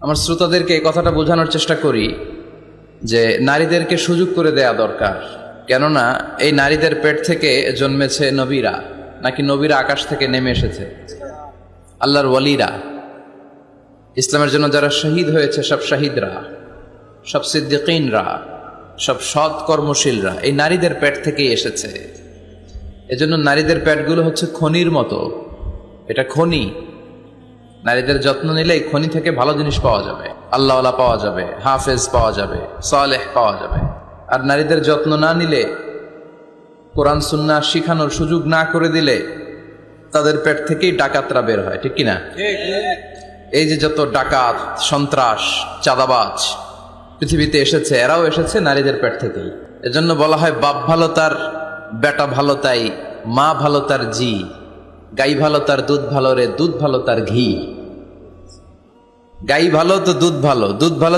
আমার শ্রোতাদেরকে এই কথাটা বোঝানোর চেষ্টা করি যে নারীদেরকে সুযোগ করে দেয়া দরকার। কেননা এই নারীদের পেট থেকে জন্মেছে নবীরা, নাকি নবীরা আকাশ থেকে নেমে এসেছে? আল্লাহর ওয়ালিরা। ইসলামের জন্য যারা শহীদ হয়েছে, সব শাহিদরা, সব সিদ্দিকিনরা, সব সৎ কর্মশীলরা, এই নারীদের পেট থেকেই এসেছে। এজন্য নারীদের পেটগুলো হচ্ছে খনির মতো। এটা খনি। নারীদের যত্ন নিলে এই খনি থেকে ভালো জিনিস পাওয়া যাবে। আল্লাহওয়ালা পাওয়া যাবে, হাফেজ পাওয়া যাবে, সালেহ পাওয়া যাবে। আর নারীদের যত্ন না নিলে, কোরআন সুন্না শিখানোর সুযোগ না করে দিলে, তাদের পেট থেকেই ডাকাতরা বের হয়, ঠিক কিনা? এই যে যত ডাকাত, সন্ত্রাস, চাঁদাবাজ পৃথিবীতে এসেছে, এরাও এসেছে নারীদের পেট থেকেই। এজন্য বলা হয়, বাপ ভালো তার, বেটা ভালো তাই, মা ভালো তার জি। গাই ভালো তার দুধ ভালো রে, দুধ ভালো তার ঘি। গাই ভালো তো দুধ ভালো দুধ ভালো